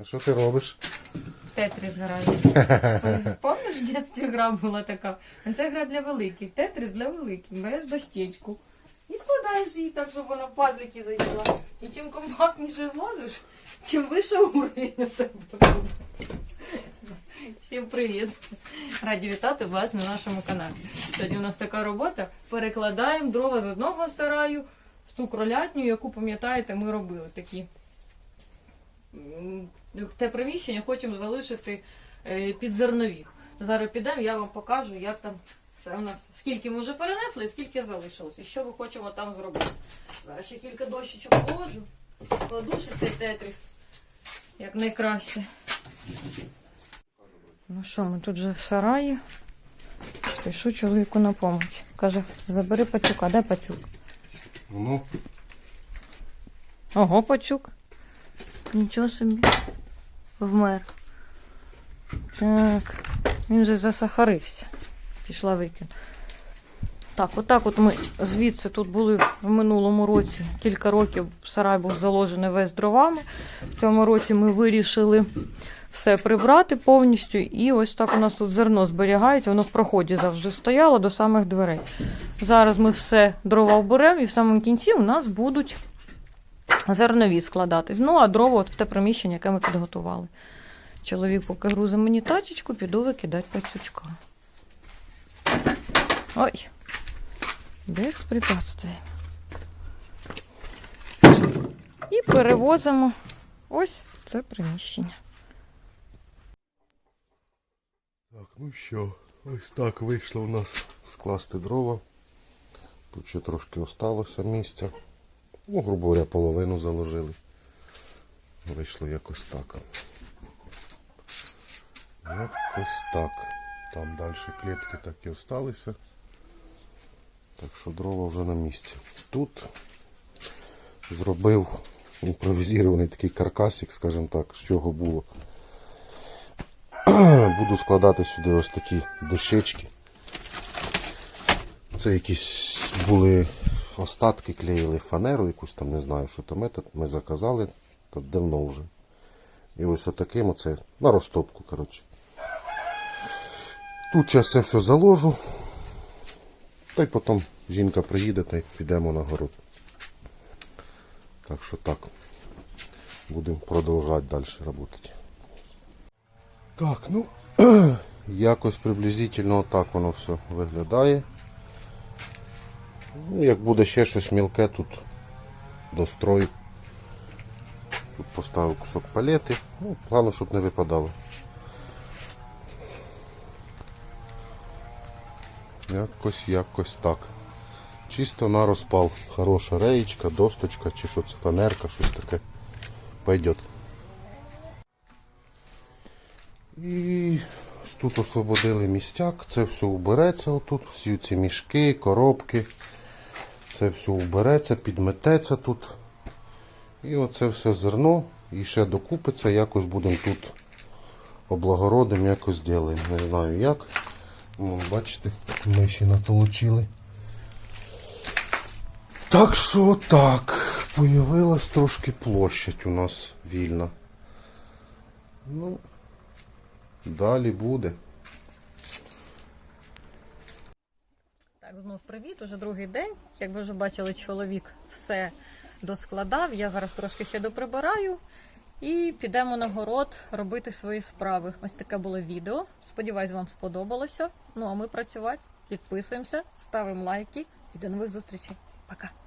А що ти робиш? Тетріс граю. Пам'ятаєш, в дитинстві гра була така? Це гра для великих. Тетріс для великих. Береш дощечку і складаєш її так, щоб вона в пазлики зайшла. І чим компактніше зложиш, тим вище уровень у тебе буде. Всім привіт! Раді вітати вас на нашому каналі. Сьогодні у нас така робота. Перекладаємо дрова з одного сараю в ту кролятню, яку пам'ятаєте, ми робили такі. Те приміщення хочемо залишити е, під зернові. Зараз підемо, я вам покажу, як там все у нас, скільки ми вже перенесли і скільки залишилось. І що ми хочемо там зробити. Зараз ще кілька дощечок положу, кладу ще цей тетріс як найкраще. Ну що, ми тут вже в сараї. Пишу чоловіку на допомогу. Каже, забери пацюка, де пацюк? Ну, Ого, пацюк. Нічого собі. Вмер. Так. Він вже засахарився. Пішла викин. Так, отак от ми звідси тут були в минулому році. Кілька років сарай був заложений весь дровами. В цьому році ми вирішили все прибрати повністю. І ось так у нас тут зерно зберігається. Воно в проході завжди стояло до самих дверей. Зараз ми все дрова вберемо і в самому кінці у нас будуть зернові складатись. Ну, а дрова от в те приміщення, яке ми підготували. Чоловік поки грузить мені тачечку, піду викидати пацючка. Ой, препятствие. І перевозимо ось це приміщення. так, ну що, ось так вийшло у нас скласти дрова. Тут ще трошки осталося місця. Ну, грубо говоря, половину заложили. Вийшло якось так. Якось так. Там далі клітки так і осталися. Так що дрова вже на місці. Тут зробив імпровізований такий каркасик, скажімо так, з чого було. Буду складати сюди ось такі дощечки. Це якісь були остатки, клеїли фанеру, якусь там не знаю, що там метод. Ми заказали та давно вже. І ось отаким оце на розтопку, коротше. Тут зараз це все заложу. Та й потім жінка приїде та й підемо на город. Так що так. Будемо продовжувати далі працювати. Так, ну, якось приблизительно так воно все виглядає. Ну, як буде ще щось мілке, тут дострою. Тут поставив кусок палети. Ну, плану, щоб не випадало. Якось, якось так. Чисто на розпал. Хороша реєчка, досточка, чи що це фанерка, щось таке. Пойдет. І тут освободили містяк, це все убереться отут, всі ці мішки, коробки. Це все убереться, підмететься тут. І оце все зерно і ще докупиться, якось будемо тут облагородимо, якось зробимо. Не знаю як. Вон, бачите, ми ще натолочили. Так що так, появилась трошки площадь у нас вільна. Ну, далі буде. Так, знов привіт, уже другий день. Як ви вже бачили, чоловік все доскладав. Я зараз трошки ще доприбираю і підемо на город робити свої справи. Ось таке було відео. Сподіваюсь, вам сподобалося. Ну а ми працювати. Підписуємося, ставимо лайки і до нових зустрічей. Пока!